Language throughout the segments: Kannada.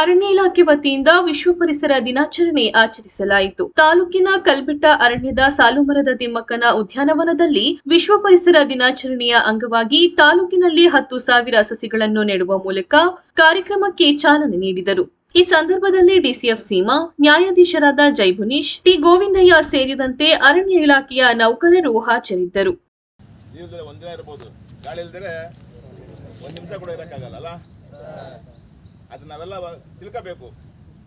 ಅರಣ್ಯ ಇಲಾಖೆ ವತಿಯಿಂದ ವಿಶ್ವ ಪರಿಸರ ದಿನಾಚರಣೆ ಆಚರಿಸಲಾಯಿತು. ತಾಲೂಕಿನ ಕಲ್ಬಿಟ್ಟ ಅರಣ್ಯದ ಸಾಲುಮರದ ತಿಮ್ಮಕ್ಕನ ಉದ್ಯಾನವನದಲ್ಲಿ ವಿಶ್ವ ಪರಿಸರ ದಿನಾಚರಣೆಯ ಅಂಗವಾಗಿ ತಾಲೂಕಿನಲ್ಲಿ ಹತ್ತು ಸಾವಿರ ಸಸಿಗಳನ್ನು ನೆಡುವ ಮೂಲಕ ಕಾರ್ಯಕ್ರಮಕ್ಕೆ ಚಾಲನೆ ನೀಡಿದರು. ಈ ಸಂದರ್ಭದಲ್ಲಿ ಡಿಸಿಎಫ್ ಸೀಮಾ, ನ್ಯಾಯಾಧೀಶರಾದ ಜೈಭುನೀಶ್, ಟಿ ಗೋವಿಂದಯ್ಯ ಸೇರಿದಂತೆ ಅರಣ್ಯ ಇಲಾಖೆಯ ನೌಕರರು ಹಾಜರಿದ್ದರು. ಅದು ನಾವೆಲ್ಲ ತಿಳ್ಕೋಬೇಕು.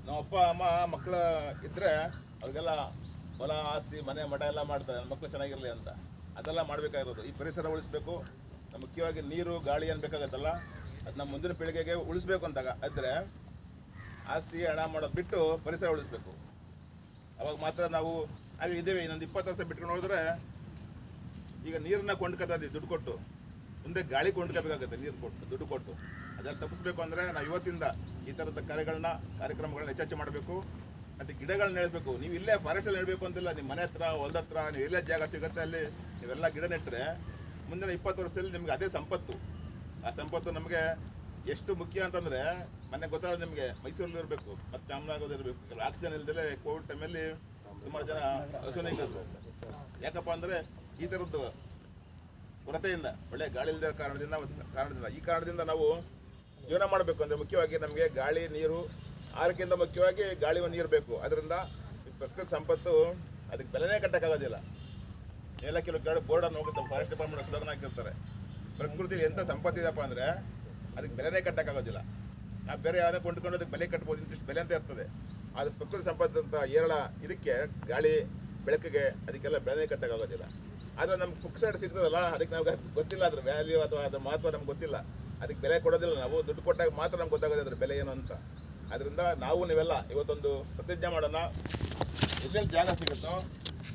ನಮ್ಮ ಅಪ್ಪ ಅಮ್ಮ ಮಕ್ಕಳು ಇದ್ದರೆ ಅವ್ರಿಗೆಲ್ಲ ಹೊಲ, ಆಸ್ತಿ, ಮನೆ, ಮಠ ಎಲ್ಲ ಮಾಡ್ತಾರೆ. ಮಕ್ಕಳು ಚೆನ್ನಾಗಿರಲಿ ಅಂತ. ಅದೆಲ್ಲ ಮಾಡಬೇಕಾಗಿರೋದು. ಈ ಪರಿಸರ ಉಳಿಸ್ಬೇಕು. ಮುಖ್ಯವಾಗಿ ನೀರು, ಗಾಳಿ ಏನು ಬೇಕಾಗತ್ತಲ್ಲ ಅದು ನಮ್ಮ ಮುಂದಿನ ಪೀಳಿಗೆಗೆ ಉಳಿಸ್ಬೇಕು ಅಂತಾಗ ಆದರೆ ಆಸ್ತಿ, ಹಣ ಮಾಡೋದು ಬಿಟ್ಟು ಪರಿಸರ ಉಳಿಸ್ಬೇಕು. ಅವಾಗ ಮಾತ್ರ ನಾವು ಅಲ್ಲಿ ಇದ್ದೇವೆ. ಇನ್ನೊಂದು ಇಪ್ಪತ್ತು ವರ್ಷ ಬಿಟ್ಕೊಂಡು ಹೋದ್ರೆ ಈಗ ನೀರನ್ನ ಕೊಂಡ್ಕೊತಾ ದುಡ್ಡು ಕೊಟ್ಟು. ಮುಂದೆ ಗಾಳಿ ಕೊಂಡ್ಕೋಬೇಕಾಗುತ್ತೆ, ನೀರು ಕೊಟ್ಟು, ದುಡ್ಡು ಕೊಟ್ಟು. ಅದನ್ನು ತಪ್ಪಿಸ್ಬೇಕು ಅಂದರೆ ನಾವು ಇವತ್ತಿಂದ ಈ ಥರದ ಕಾರ್ಯಗಳನ್ನ ಕಾರ್ಯಕ್ರಮಗಳನ್ನ ಹೆಚ್ಚೆಚ್ಚು ಮಾಡಬೇಕು. ಮತ್ತು ಗಿಡಗಳನ್ನ ನೆಡಬೇಕು. ನೀವು ಇಲ್ಲೇ ಫಾರೆಸ್ಟಲ್ಲಿ ನೆಡಬೇಕು ಅಂತಿಲ್ಲ ನಿಮ್ಮ ಮನೆ ಹತ್ರ, ಹೊಲದ ಹತ್ರ, ನೀವು ಎಲ್ಲೇ ಜಾಗ ಸಿಗುತ್ತೆ ಅಲ್ಲಿ, ನೀವೆಲ್ಲ ಗಿಡ ನೆಟ್ಟರೆ ಮುಂದಿನ ಇಪ್ಪತ್ತು ವರ್ಷದಲ್ಲಿ ನಿಮಗೆ ಅದೇ ಸಂಪತ್ತು. ಆ ಸಂಪತ್ತು ನಮಗೆ ಎಷ್ಟು ಮುಖ್ಯ ಅಂತಂದರೆ, ಮೊನ್ನೆ ಗೊತ್ತಾದ್ರೆ ನಿಮಗೆ ಮೈಸೂರಲ್ಲಿ ಇರಬೇಕು, ಮತ್ತು ಚಾಮರಾಜನಗರದಲ್ಲಿ ಇರಬೇಕು. ಆಕ್ಸಿಜನ್ ಇಲ್ಲದೆ ಕೋವಿಡ್ ಟೈಮಲ್ಲಿ ಸುಮಾರು ಜನ ಯಾಕಪ್ಪ ಅಂದರೆ ಈ ಥರದ್ದು ಕೊರತೆಯಿಂದ ಒಳ್ಳೆ ಗಾಳಿ ಇಲ್ಲದ ಕಾರಣದಿಂದ ಕಾರಣದಿಂದ. ಈ ಕಾರಣದಿಂದ ನಾವು ಜೀವನ ಮಾಡಬೇಕು ಅಂದರೆ ಮುಖ್ಯವಾಗಿ ನಮಗೆ ಗಾಳಿ, ನೀರು ಆರೋಗ್ಯದಿಂದ ಮುಖ್ಯವಾಗಿ ಗಾಳಿ ನೀರು ಬೇಕು. ಅದರಿಂದ ಪ್ರಕೃತಿ ಸಂಪತ್ತು ಅದಕ್ಕೆ ಬೆಲೆನೇ ಕಟ್ಟಕ್ಕಾಗೋದಿಲ್ಲ. ಎಲ್ಲ ಕೆಲವು ಕಡೆ ಬೋರ್ಡನ್ನು ಹೋಗುತ್ತೆ, ಫಾರೆಸ್ಟ್ ಡಿಪಾರ್ಟ್ಮೆಂಟ್ ಸ್ಲೋಗನ್ ಹಾಕಿರ್ತಾರೆ ಪ್ರಕೃತಿ ಎಂಥ ಸಂಪತ್ತಿದೆಯಪ್ಪ ಅಂದರೆ ಅದಕ್ಕೆ ಬೆಲೆನೇ ಕಟ್ಟಕ್ಕಾಗೋದಿಲ್ಲ. ನಾವು ಬೇರೆ ಯಾರೇ ಕೊಂಡ್ಕೊಂಡು ಅದಕ್ಕೆ ಬೆಲೆ ಕಟ್ಬೋದು, ಇಂತಿಷ್ಟು ಬೆಲೆ ಅಂತ ಇರ್ತದೆ. ಅದು ಪ್ರಕೃತಿ ಸಂಪತ್ತು ಅಂತ ಏರಳ ಇದಕ್ಕೆ ಗಾಳಿ, ಬೆಳಕಿಗೆ ಅದಕ್ಕೆಲ್ಲ ಬೆಲೆನೇ ಕಟ್ಟಕ್ಕಾಗೋದಿಲ್ಲ. ಆದರೆ ನಮ್ಗೆ ಸೈಡ್ ಸಿಗ್ತದಲ್ಲ, ಅದಕ್ಕೆ ನಮ್ಗೆ ಗೊತ್ತಿಲ್ಲ, ಅದ್ರ ವ್ಯಾಲ್ಯೂ ಅಥವಾ ಅದ್ರ ಮಹತ್ವ ನಮ್ಗೆ ಗೊತ್ತಿಲ್ಲ. ಅದಕ್ಕೆ ಬೆಲೆ ಕೊಡೋದಿಲ್ಲ, ನಾವು ದುಡ್ಡು ಕೊಟ್ಟಾಗ ಮಾತ್ರ ನಮ್ಗೆ ಗೊತ್ತಾಗೋದು ಅದ್ರ ಬೆಲೆ ಏನು ಅಂತ. ಅದರಿಂದ ನಾವು ನೀವೆಲ್ಲ ಇವತ್ತೊಂದು ಪ್ರತಿಜ್ಞೆ ಮಾಡೋಣ. ಎಲ್ಲೆಲ್ಲಿ ಜಾಗ ಸಿಗುತ್ತೋ?